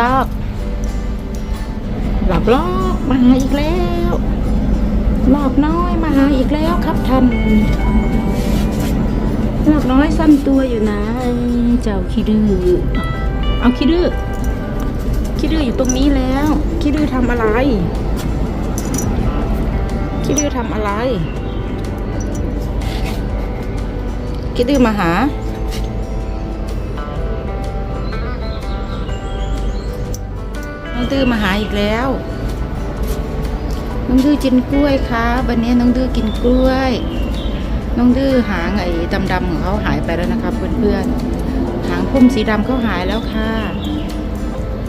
ลอกหลอกลอกมาหาอีกแล้วลอกน้อยมาหาอีกแล้วครับท่านลอกน้อยสั้นตัวอยู่นะเจ้าขี้ดื้อเอาขี้ดื้อขี้ดื้ออยู่ตรงนี้แล้วขี้ดื้อทำอะไรขี้ดื้อทำอะไรขี้ดื้อมาหา น้องดื้อมาหาอีกแล้ว น้องดื้อกินกล้วยครับวันนี้น้องดื้อกินกล้วย น้องดื้อหางไอ้ดำๆของเขาหายไปแล้วนะครับเพื่อนๆหางพุ่มสีดำเขาหายแล้วค่ะ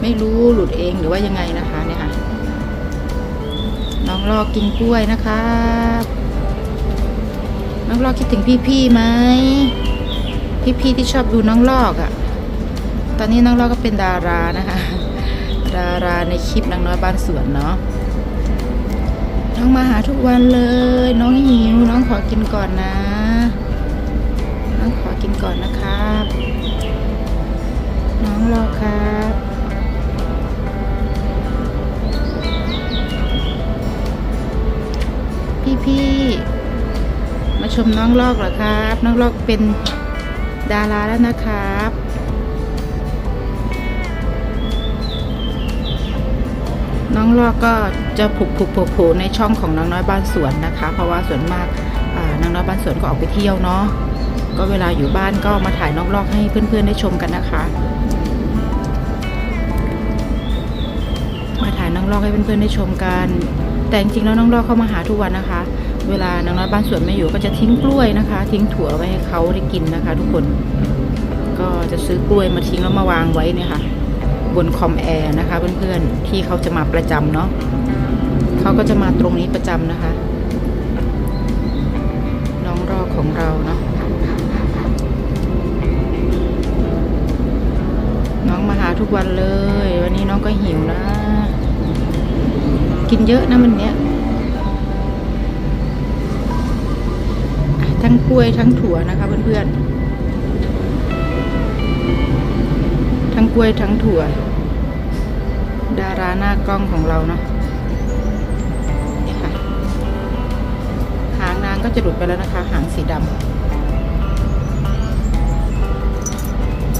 ไม่รู้หลุดเองหรือว่ายังไงนะคะเนี่ยค่ะน้องรอกินกล้วยนะครับน้องรอคิดถึงพี่ๆไหมพี่ๆที่ชอบดูน้องลอกอะ่ะ ตอนนี้น้องลอกก็เป็นดารานะคะ ดาราในคลิปนางน้อยบ้านสวนเนาะน้องมาหาทุกวันเลย น้องหิวน้องขอกินก่อนนะ น้องขอกินก่อนนะครับ น้องรอครับพี่ๆมาชมน้องลอกเหรอครับ น้องลอกเป็นดาราแล้วนะครับ องลอกก็จะผุกผุกผล่โผล่ในช่องของน้องน้อยบ้านสวนนะคะ เพราะว่าส่วนมากนางน้อยบ้านสวนก็ออกไปเที่ยวเนาะก็เวลาอยู่บ้านก็มาถ่ายน้องลอกให้เพื่อนๆได้ชมกันนะคะ มาถ่ายน้องลอกให้เพื่อนๆได้ชมกัน แต่จริงๆแล้วน้องลอกเข้ามาหาทุกวันนะคะ เวลานางน้อยบ้านสวนไม่อยู่ก็จะทิ้งกล้วยนะคะ ทิ้งถั่วไว้ให้เขาได้กินนะคะ ทุกคน ก็จะซื้อกล้วยมาทิ้งแล้วมาวางไว้เนี่ยค่ะ บนคอมแอร์นะคะเพื่อนๆที่เขาจะมาประจำเนาะเขาก็จะมาตรงนี้ประจำนะคะ น้องรอของเราเนาะน้องมาหาทุกวันเลย วันนี้น้องก็หิวนะ กินเยอะนะมันเนี้ยทั้งกล้วยทั้งถั่วนะคะเพื่อนๆ ทั้งกล้วยทั้งถั่ว ดาราหน้ากล้องของเราเนาะหางนางก็จะหลุดไปแล้วนะคะ หางสีดำ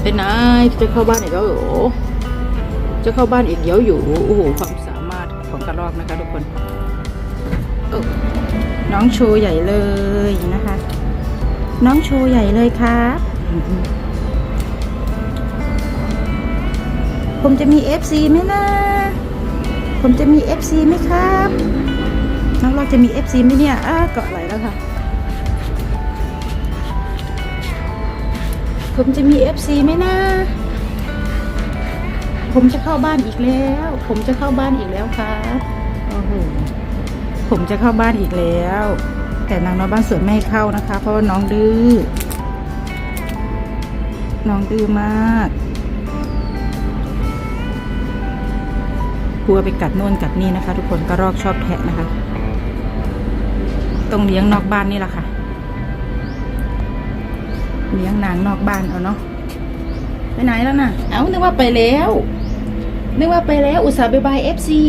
เป็นนายจะเข้าบ้านอีกแล้วเหรอจะเข้าบ้านอีกเดี๋ยวอยู่โอ้โหความสามารถของกระรอกนะคะทุกคนน้องโชว์ใหญ่เลยนะคะ น้องโชว์ใหญ่เลยครับ ผมจะมี FC ไหมนะ ผมจะมี FC ไหมครับน้องเราจะมี FC ไหมเนี่ยอ้าเกาะไหลแล้วค่ะ ผมจะมี FC ไหมนะ ผมจะเข้าบ้านอีกแล้ว ผมจะเข้าบ้านอีกแล้วครับโอ้โหผมจะเข้าบ้านอีกแล้ว แต่นางน้อยบ้านสวนไม่ให้เข้านะคะ เพราะว่าน้องดื้อ น้องดื้อมาก กลัวไปกัดโน่นกัดนี่นะคะ ทุกคนกระรอกชอบแทะนะคะต้องเลี้ยงนอกบ้านนี่แหละค่ะ เลี้ยงนางนอกบ้านเอาเนาะไปไหนแล้วน่ะ เอ้านึกว่าไปแล้วนึกว่าไปแล้ว อุตส่าห์ไปบายเอฟซี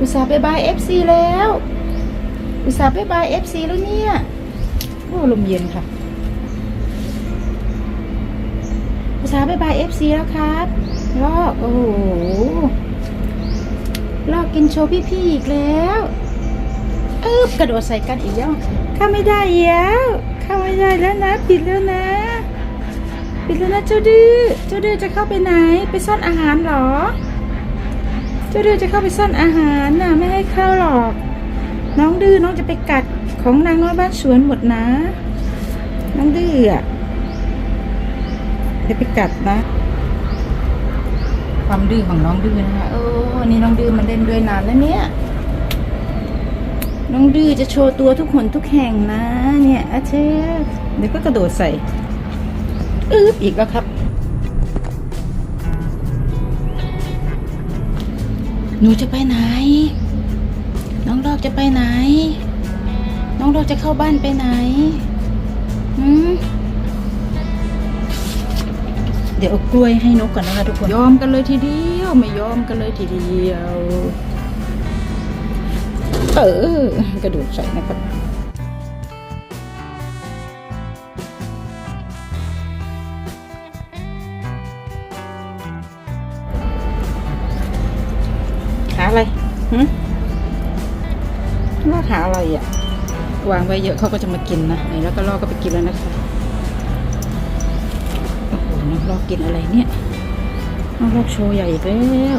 อุตส่าห์ไปบายเอฟซีแล้ว อุตส่าห์ไปบายเอฟซีแล้วเนี่ยโอ้ลมเย็นค่ะ อุตส่าห์ไปบายเอฟซีแล้วครับลอกโอ้โห กินโชว์พี่ๆอีกแล้วเอ๊บกระโดดใส่กันอีกแล้วเข้าไม่ได้แล้วเข้าไม่ได้แล้วนะ ปิดแล้วนะ ปิดแล้วนะเจ้าดื้อเจ้าดื้อจะเข้าไปไหน ไปซ่อนอาหารเหรอ เจ้าดื้อจะเข้าไปซ่อนอาหารน่ะไม่ให้เข้าหรอก น้องดื้อน้องจะไปกัดของนางน้อยบ้านสวนหมดนะ น้องดื้ออะจะไปกัดนะ ความดื้อของน้องดื้อนะคะโอ้วันนี้น้องดื้อมันเล่นด้วยนานแล้วเนี่ย น้องดื้อจะโชว์ตัวทุกหนทุกแห่งนะ เนี่ยอาเชฟเดี๋ยวก็กระโดดใส่อึ๊บอีกแล้วครับ หนูจะไปไหน น้องดอกจะไปไหน น้องดอกจะเข้าบ้านไปไหนหืม เดี๋ยวเอากล้วยให้นกก่อนนะคะทุกคนยอมกันเลยทีเดียวไม่ยอมกันเลยทีเดียวเออกระดูกใส่นะครับหาอะไรหืมลอกหาอะไรอะ วางไว้เยอะเขาก็จะมากินนะแล้วก็ลอกก็ไปกินแล้วนะคะ น้องลอกกินอะไรเนี่ยน้องลอกโชว์ใหญ่อีกแล้ว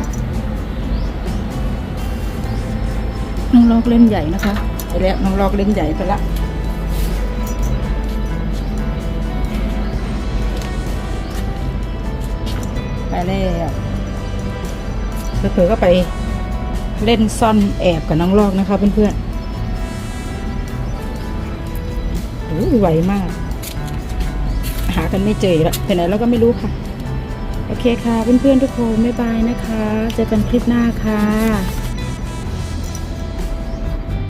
น้องลอกเล่นใหญ่นะคะไปแล้วน้องลอกเล่นใหญ่ไปละไปแล้วเผลอๆก็ไปเล่นซ่อนแอบกับน้องลอกนะคะเพื่อนๆโอ้ยไวมาก หากันไม่เจอแล้วไปไหนเราก็ไม่รู้ค่ะ โอเคค่ะ เพื่อนๆทุกคน บ๊ายบายนะคะ เจอกันคลิปหน้าค่ะ